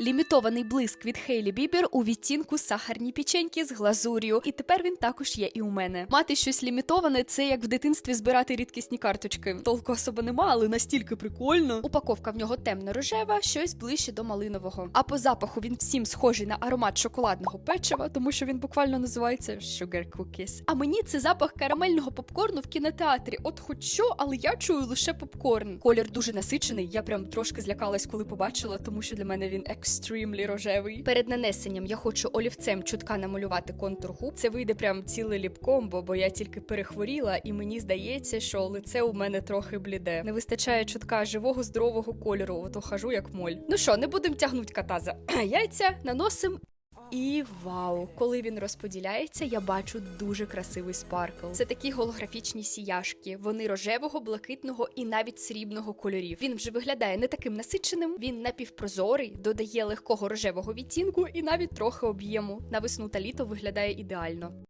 Лімітований блиск від Хейлі Бібер у відтінку сахарні печеньки з глазур'ю. І тепер він також є і у мене. Мати щось лімітоване це як в дитинстві збирати рідкісні карточки. Толку особо нема, але настільки прикольно. Упаковка в нього темно-рожева, щось ближче до малинового. А по запаху він всім схожий на аромат шоколадного печива, тому що він буквально називається Sugar Cookies. А мені це запах карамельного попкорну в кінотеатрі. От хоч що, але я чую лише попкорн. Колір дуже насичений. Я прям трошки злякалась, коли побачила, тому що для мене він екстремлі рожевий. Перед нанесенням я хочу олівцем чутка намалювати контур губ. Це вийде прям ціле ліпком, бо, я тільки перехворіла, і мені здається, що лице у мене трохи бліде. Не вистачає чутка живого здорового кольору. Ото хожу як моль. Ну що, не будемо тягнути кота за яйця, наносим і вау, коли він розподіляється, я бачу дуже красивий спаркл. Це такі голографічні сіяшки. Вони рожевого, блакитного і навіть срібного кольорів. Він вже виглядає не таким насиченим. Він напівпрозорий, додає легкого рожевого відтінку і навіть трохи об'єму. На весну та літо виглядає ідеально.